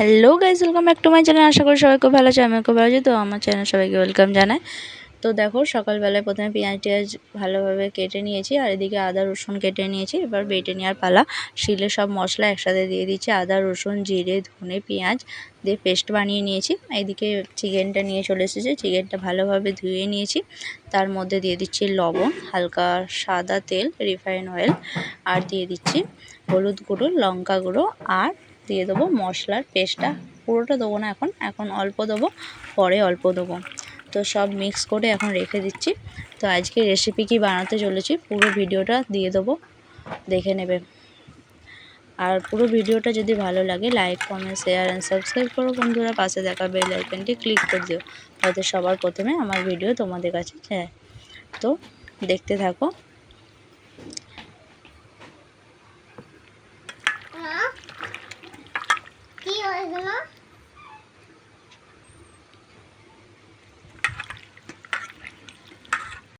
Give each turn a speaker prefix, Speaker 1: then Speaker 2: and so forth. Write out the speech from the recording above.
Speaker 1: Hello guys welcome back to my channel আশা করি সবাই খুব ভালো আছে আমি খুব ভালো আছি। তো আমার চ্যানেল সবাইকে ওয়েলকাম জানাই। তো দেখো, সকালবেলায় প্রথমে পেঁয়াজ টেঁয়াজ ভালোভাবে কেটে নিয়েছি, আর এদিকে আদা, রসুন কেটে নিয়েছি। এবার বেটে নেওয়ার পালা, শিলে সব মশলা একসাথে দিয়ে দিচ্ছি, আদা, রসুন, জিরে, ধনে, পেঁয়াজ দিয়ে পেস্ট বানিয়ে নিয়েছি। এদিকে চিকেনটা নিয়ে চলে এসেছি চিকেনটা ভালোভাবে ধুয়ে নিয়েছি। তার মধ্যে দিয়ে দিচ্ছি লবণ, হালকা সাদা তেল রিফাইন অয়েল আর দিয়ে দিচ্ছি হলুদ গুঁড়ো, লঙ্কা গুঁড়ো, আর দিয়ে দেবো মশলার পেস্টটা। পুরোটা দেবো না এখন এখন অল্প দেবো, পরে অল্প দেবো। তো সব মিক্স করে এখন রেখে দিচ্ছি। তো আজকে রেসিপি কি বানাতে চলেছি, পুরো ভিডিওটা দিয়ে দেবো, দেখে নেবে। আর পুরো ভিডিওটা যদি ভালো লাগে like comment share and subscribe করো বন্ধুরা। পাশে দেখা বেল আইকনটি ক্লিক করে দিও হয়তো সবার প্রথমে আমার ভিডিও তোমাদের কাছে যায়। তো দেখতে থাকো।
Speaker 2: 这是什么